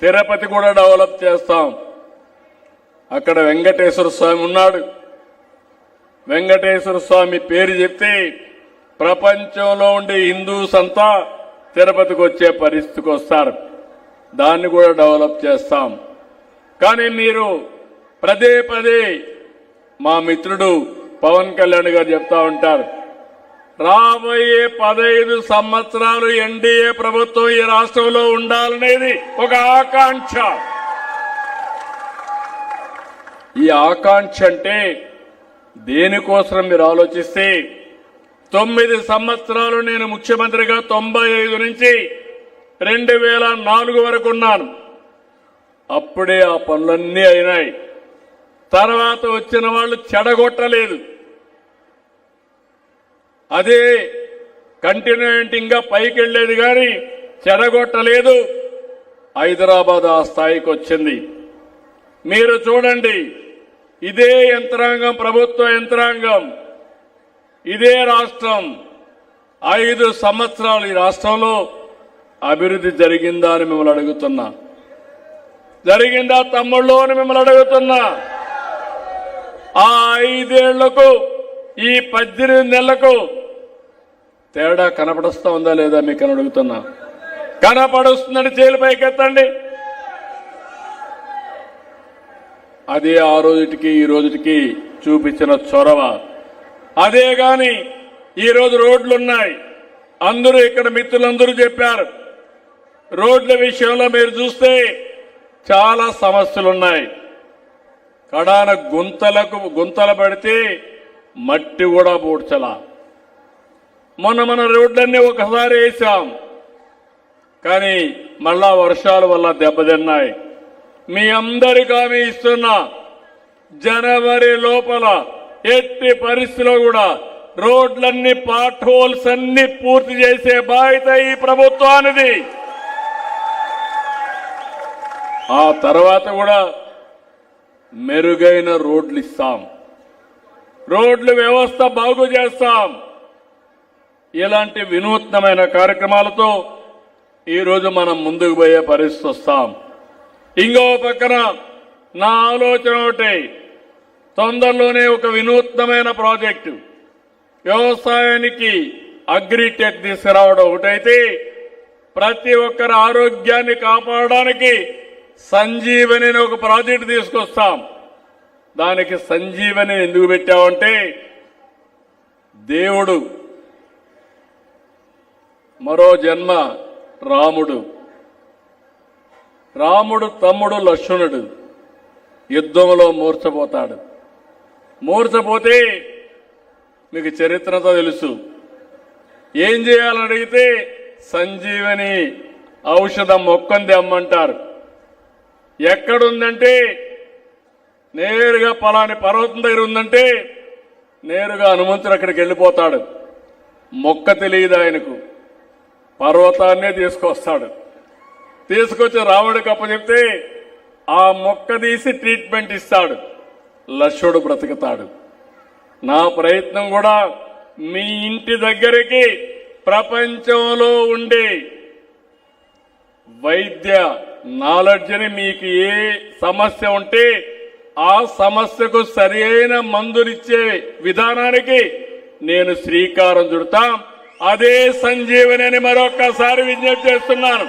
తిరుపతి కూడా డెవలప్ చేస్తాం. అక్కడ వెంకటేశ్వర స్వామి ఉన్నాడు. వెంకటేశ్వర స్వామి పేరు చెప్తే ప్రపంచంలో ఉండే హిందూస్ అంతా తిరుపతికి వచ్చే పరిస్థితికి వస్తారు. దాన్ని కూడా డెవలప్ చేస్తాం. కానీ మీరు పదే పదే మా మిత్రుడు పవన్ కళ్యాణ్ గారు చెప్తా ఉంటారు. రాబోయే పదహైదు సంవత్సరాలు ఎన్డీఏ ప్రభుత్వం ఈ రాష్ట్రంలో ఉండాలనేది ఒక ఆకాంక్ష. ఈ ఆకాంక్ష అంటే దేనికోసం మీరు ఆలోచిస్తే తొమ్మిది సంవత్సరాలు నేను ముఖ్యమంత్రిగా తొంభై ఐదు నుంచి రెండు వేల నాలుగు వరకు ఉన్నాను. అప్పుడే ఆ పనులన్నీ అయినాయి. తర్వాత వచ్చిన వాళ్ళు చెడగొట్టలేదు. అదే కంటిన్యూంటింగ్గా పైకి వెళ్ళేది కానీ చెడగొట్టలేదు హైదరాబాద్ ఆ స్థాయికి వచ్చింది మీరు చూడండి ఇదే యంత్రాంగం ప్రభుత్వ యంత్రాంగం ఇదే రాష్ట్రం. ఐదు సంవత్సరాలు ఈ రాష్ట్రంలో అభివృద్ధి జరిగిందా అని మిమ్మల్ని అడుగుతున్నా. జరిగిందా తమ్ముళ్ళు అని మిమ్మల్ని అడుగుతున్నా. ఆ ఐదేళ్ళకు ఈ పద్దెనిమిది నెలలకు తేడా కనపడుస్తా ఉందా లేదా మీకు అని అడుగుతున్నా? కనపడుస్తుందని చేలు పైకెత్తండి. అదే ఆ రోజుటికి ఈ రోజుటికి చూపించిన చొరవ. అదే గాని ఈరోజు రోడ్లున్నాయి. అందరూ ఇక్కడ మిత్రులందరూ చెప్పారు. రోడ్ల విషయంలో మీరు చూస్తే చాలా సమస్యలున్నాయి. కడాన గుంతలకు గుంతలు పడితే మట్టి కూడా పూడ్చలా. మొన్న మన రోడ్లన్నీ ఒకసారి వేసాం. కానీ మళ్ళా వర్షాల వల్ల దెబ్బతిన్నాయి. మీ అందరికీ హామీ ఇస్తున్నా జనవరి లోపల ఎట్టి పరిస్థితిలో కూడా రోడ్లన్నీ పాట్ హోల్స్ అన్ని పూర్తి చేసే బాధ్యత ఈ ప్రభుత్వానిది. ఆ తర్వాత కూడా మెరుగైన రోడ్లు ఇస్తాం. రోడ్లు వ్యవస్థ బాగు చేస్తాం. ఇలాంటి వినూత్నమైన కార్యక్రమాలతో ఈరోజు మనం ముందుకు పోయే పరిస్థితి వస్తాం. ఇంకో పక్కన నా ఆలోచన ఒకటి. తొందరలోనే ఒక వినూత్నమైన ప్రాజెక్టు. వ్యవసాయానికి అగ్రిటెక్ తీసుకురావడం ఒకటైతే ప్రతి ఒక్కరి ఆరోగ్యాన్ని కాపాడడానికి సంజీవని ఒక ప్రాజెక్టు తీసుకొస్తాం. దానికి సంజీవని ఎందుకు పెట్టామంటే దేవుడు మరో జన్మ రాముడు. రాముడు తమ్ముడు లక్ష్మణుడు. యుద్ధంలో మూర్చపోతాడు. మూర్చపోతే మీకు చరిత్రతో తెలుసు. ఏం చేయాలని అడిగితే సంజీవని ఔషధం మొక్కంది అమ్మంటారు. ఎక్కడుందంటే? నేరుగా పలాని పర్వతం దగ్గర ఉందంటే నేరుగా హనుమంతుడు అక్కడికి వెళ్ళిపోతాడు. మొక్క తెలియదు ఆయనకు. పర్వతాన్నే తీసుకొస్తాడు. తీసుకొచ్చి రాముడికి అప్పచెప్తే ఆ మొక్క తీసి ట్రీట్మెంట్ ఇస్తాడు. లక్ష్యుడు బ్రతుకుతాడు. నా ప్రయత్నం కూడా మీ ఇంటి దగ్గరికి ప్రపంచంలో ఉండే వైద్య నాలెడ్జ్ని మీకు ఏ సమస్య ఉంటే ఆ సమస్యకు సరి అయిన మందునిచ్చే విధానానికి నేను శ్రీకారం చుడతాం. అదే సంజీవని అని మరొక్కసారి విజ్ఞప్తి చేస్తున్నాను.